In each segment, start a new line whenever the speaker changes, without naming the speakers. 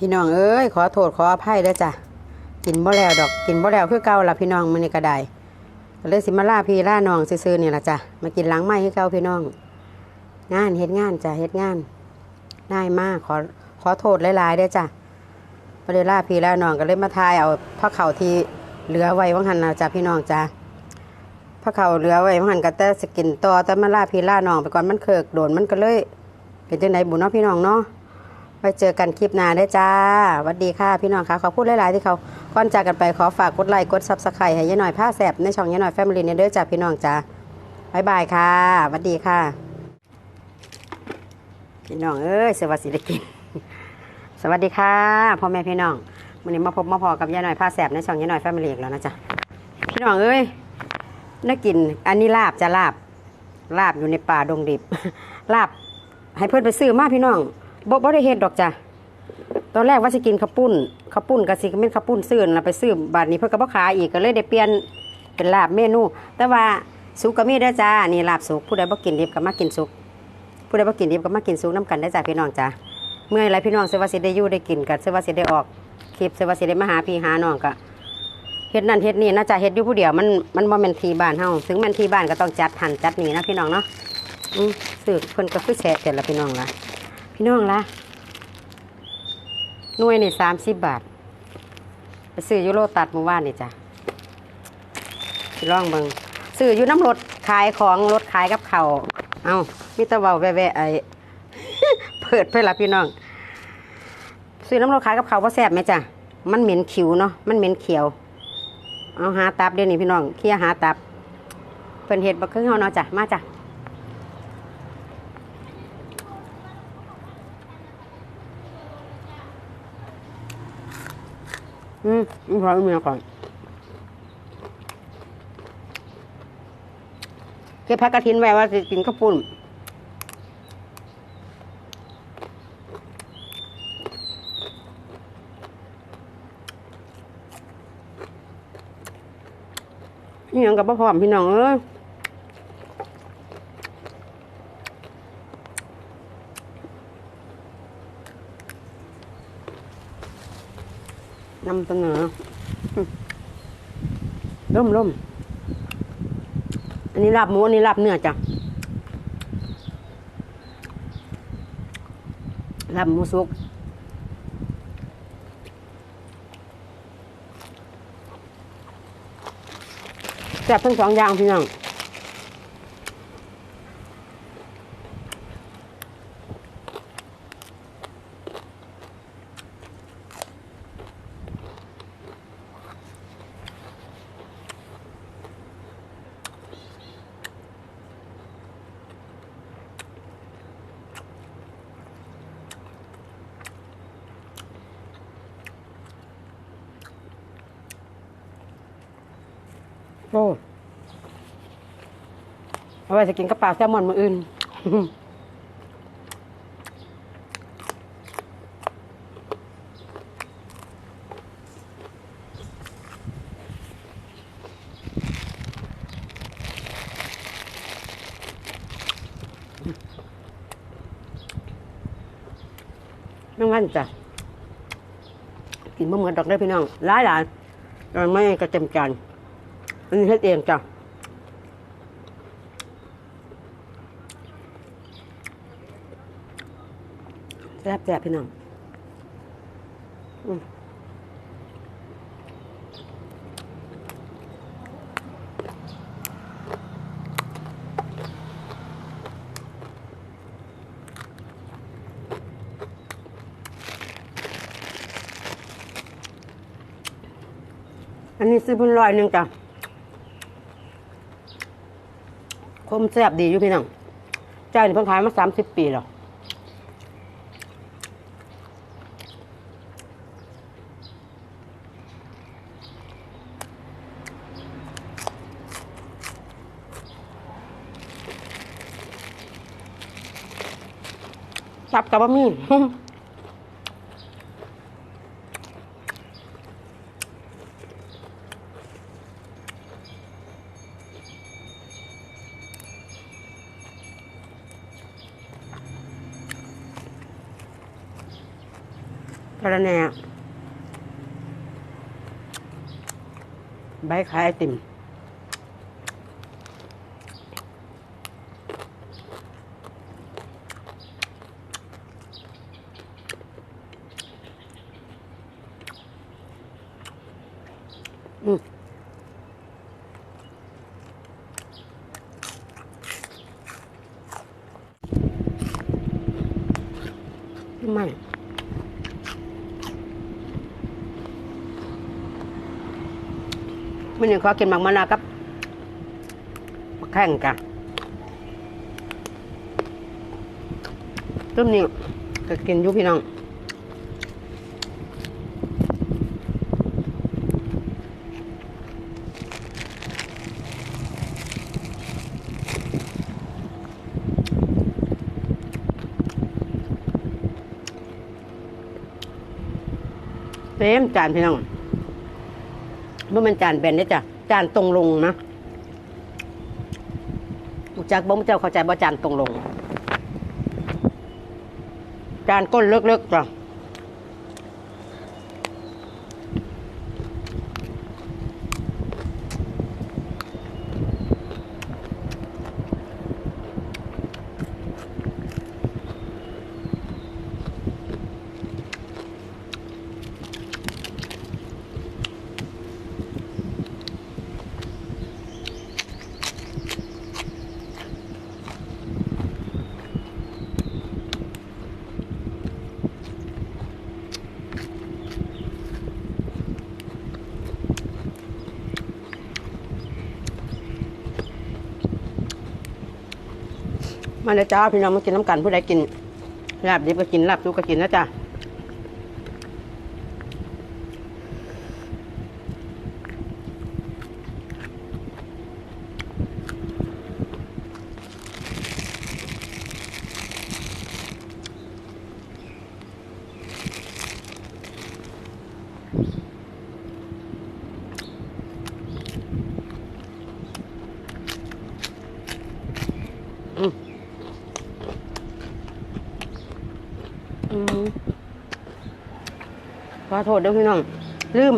พี่น้องเอ้ยขอโทษขออภัยด้อจ้ะกินบ่แล้วดอกกินบ่แล้วคือเก่าละพี่น้องมื้อนี้ก็ได้ก็เลยสิมาล่าพี่ล่าน้องซื่อๆนี่ละจ้ะมากินหล้างไม้คือเก่าพี่น้อง งานเฮ็ดงานจ้ะเฮ็ดงานง่ายมากขอขอโทษหลายๆด้อจ้ะบ่ได้ล่าพี่ล่าน้องก็เลยมาทายเอาผ้าเข่าที่เหลือไว้ว่างหันนะจ้ะพี่น้องจ้ะผ้าเข่าเหลือไว้ว่างหันก็แต่สกินต่อแต่มาล่าพี่ล่าน้องไปก่อนมันเคิกโดนมันก็เลยเป็นจังไดบุญเนาะพี่น้องเนาะ ไปเจอกันคลิปหน้าได้จ้าสวัสดีค่ะพี่น้องค่ะ ขอพูดหลายๆที่เขาก่อนจากกันไปขอฝากกดไลค์กดซับสไครต์ให้ยายหน่อยผ้าแสบในช่องยายหน่อยแฟมิลี่เนี่ยเด้อจ้าพี่น้องจ้าบายบายค่ะสวัสดีค่ะ พี่น้องเอ้ยสวัสดีกิน สวัสดีค่ะพ่อแม่พี่น้องวันนี้มาพบมาพอกับยายหน่อยผ้าแสบในช่องยายหน่อยแฟมิลี่อีกแล้วนะจ๊ะพี่น้องเอ้ยน่ากิน อันนี้ลาบจะลาบลาบอยู่ในป่าดงดิบลาบให้เพื่อนไปซื้อมาพี่น้อง บ่บ่ได้เฮ็ดดอกจ้ะตอนแรกว่าสิกินข้าวปุ้นข้าวปุ้นก็สิเป็นข้าวปุ้นซื้อแล้วไปซื้อบาดนี้เพิ่นก็บ่ขายอีกก็เลยได้เปลี่ยนเป็นลาบเมนู แต่ว่าสุกก็มีเด้อจ้านี่ลาบสุกผู้ใดบ่กินดิบก็มากินสุกผู้ใดบ่กินดิบก็มากินสุกนํกันได้จ้าพี่น้องจ้าเมื่อไรพี่น้องสิว่าสิได้อยู่ได้กินกันสิว่าสิได้ออกคลิปสิว่าสิได้มาหาพี่หาน้องก็เฮ็ดนั่นเฮ็ดนี่นะจ้ะเฮ็ดอยู่ผู้เดียวมันมันบ่แม่นทีบ้านเฮาถึงแม่นทีบ้านก็ต้องจัดหันจัดนี่นะพี่น้องเนาะอืมซื้อเพิ่นก็คือแชะแต่ละพี่น้องละ พี่น้องละหน่วยนี่สามสิบบาท ไปซื้อยูโรตัดเมื่อวานนี่จ้ะสิลองเบิงซื้ออยู่น้ำรถขายของรถขายกับเขาเอามิตรเบาแวะๆไอเปิดไปละพี่น้อง ซื้อน้ำรถขายกับเขาวว่าแซ่บไหมจ้ะมันเหม็นขิวเนาะมันเหม็นเขียว เอาหาตับเดี๋ยวนี้พี่น้องเคลียหาตับเพิ่นเห็ดบักเครื่องเฮาเนาะจ้ะมาจ้ะ อืมขอเอาเมียก่อนเก็บผักกระถินไว้ว่าจะกินข้าวปุ้นนี่ยังกับพ่อพร้อมพี่น้องเอ้ย นำเสนอร่มร่มอันนี้ลาบหมูอันนี้ลาบเนื้อจ้ะลาบหมูสุกแซ่บทั้งสองอย่างพี่น้อง โอ้เอาไว้จะกินกระเป๋าแซลมอนมืออื่นไม่งั้นจ้ะกินบ่เหมือนดอกได้พี่น้องหลายหลายๆแต่ไม่กระเต็มจาน อันนี้เฮ็ดเองจ้ะแซ่บแซ่บพี่น้องอืมอันนี้ซื้อเพิ่นร้อยหนึ่งจ้ะ คมแซ่บดีอยู่พี่น้องเจ้านี่เพิ่งขายมาสามสิบปีแล้วจับกับบะหมี่ กระะแหนใบขายไอติมอืมไม่ มันยังขอกินหมักมะนาวกับมะแข้งกันต้มนี้ก็กินอยุพี่น้องเต็มจานพี่น้อง เมื่อมันจานแบนเนี่ยจ้ะจานตรงลงนะอุจักบ่มเจ้าเข้าใจบ่จานตรงลง จานก้นเลิกๆจ้ะ มาเลยจ้าพี่น้องมากินน้ำกันผู้ใดกินลาบดิบก็กินลาบซุปก็กินนะจ้ะ ขอโทษด้วยพี่น้อง ลืม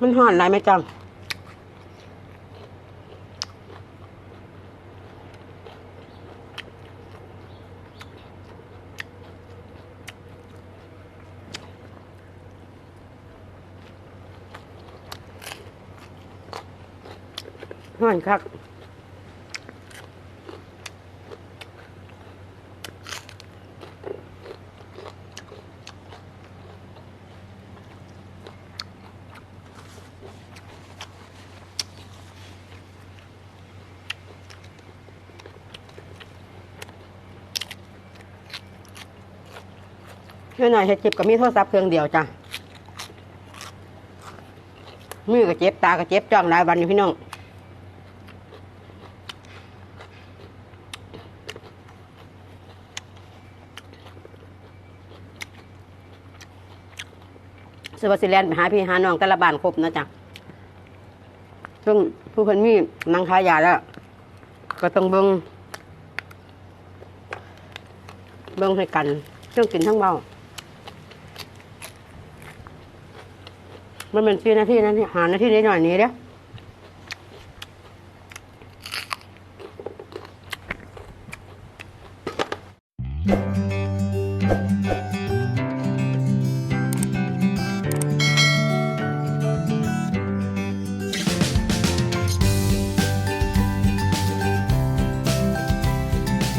มันห่อนไรไหมจังห่อนคัก ช่วยหน่อยเห็ดจ็บกับมีโทรศัพท์เครื่องเดียวจ้ะมือก็เจ็บตาก็เจ็บจ้องหลายวันอยู่พี่น้องสวัสดิแลนด์ไปหาพี่หาน้องแต่ละบ้านครบนะจ๊ะซึ่งผู้คนมีนางขายยาแล้ว ก็ต้องเบิงเบิงให้กัน ซึ่งกินทั้งเบา มันเป็นสี่นาที่นะที่หาหน้าทีนิดหน่อยนี้เด้อ